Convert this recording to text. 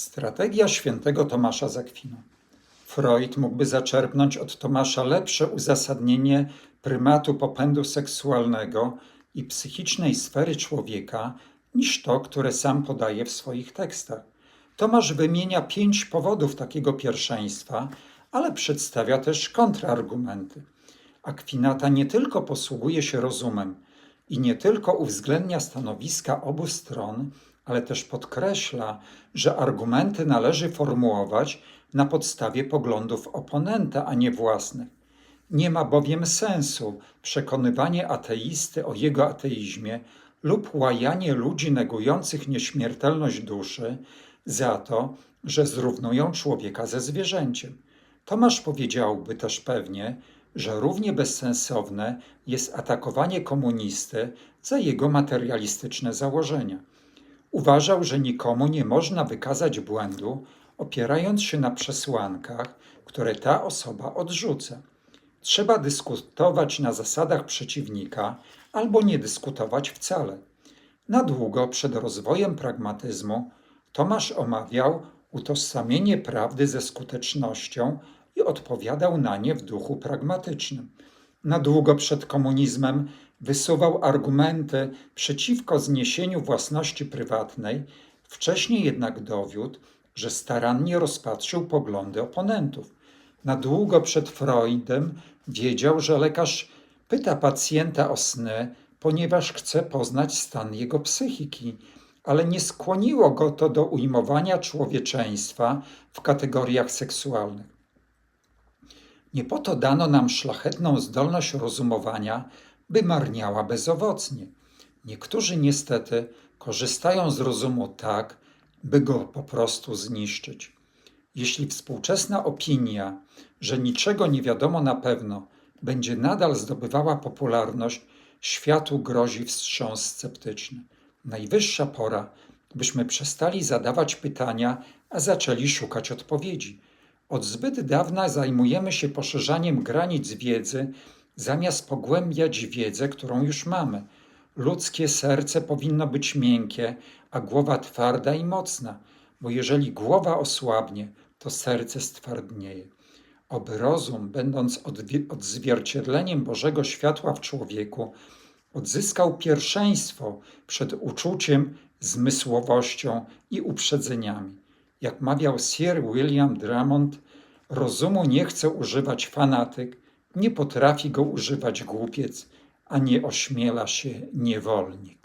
Strategia świętego Tomasza z Akwinu. Freud mógłby zaczerpnąć od Tomasza lepsze uzasadnienie prymatu popędu seksualnego i psychicznej sfery człowieka niż to, które sam podaje w swoich tekstach. Tomasz wymienia pięć powodów takiego pierwszeństwa, ale przedstawia też kontrargumenty. Akwinata nie tylko posługuje się rozumem i nie tylko uwzględnia stanowiska obu stron, ale też podkreśla, że argumenty należy formułować na podstawie poglądów oponenta, a nie własnych. Nie ma bowiem sensu przekonywanie ateisty o jego ateizmie lub łajanie ludzi negujących nieśmiertelność duszy za to, że zrównują człowieka ze zwierzęciem. Tomasz powiedziałby też pewnie, że równie bezsensowne jest atakowanie komunisty za jego materialistyczne założenia. Uważał, że nikomu nie można wykazać błędu, opierając się na przesłankach, które ta osoba odrzuca. Trzeba dyskutować na zasadach przeciwnika albo nie dyskutować wcale. Na długo przed rozwojem pragmatyzmu Tomasz omawiał utożsamienie prawdy ze skutecznością odpowiadał na nie w duchu pragmatycznym. Na długo przed komunizmem wysuwał argumenty przeciwko zniesieniu własności prywatnej, wcześniej jednak dowiódł, że starannie rozpatrzył poglądy oponentów. Na długo przed Freudem wiedział, że lekarz pyta pacjenta o sny, ponieważ chce poznać stan jego psychiki, ale nie skłoniło go to do ujmowania człowieczeństwa w kategoriach seksualnych. Nie po to dano nam szlachetną zdolność rozumowania, by marniała bezowocnie. Niektórzy niestety korzystają z rozumu tak, by go po prostu zniszczyć. Jeśli współczesna opinia, że niczego nie wiadomo na pewno, będzie nadal zdobywała popularność, światu grozi wstrząs sceptyczny. Najwyższa pora, byśmy przestali zadawać pytania, a zaczęli szukać odpowiedzi. Od zbyt dawna zajmujemy się poszerzaniem granic wiedzy, zamiast pogłębiać wiedzę, którą już mamy. Ludzkie serce powinno być miękkie, a głowa twarda i mocna, bo jeżeli głowa osłabnie, to serce stwardnieje. Oby rozum, będąc odzwierciedleniem Bożego światła w człowieku, odzyskał pierwszeństwo przed uczuciem, zmysłowością i uprzedzeniami. Jak mawiał Sir William Drummond, rozumu nie chce używać fanatyk, nie potrafi go używać głupiec, a nie ośmiela się niewolnik.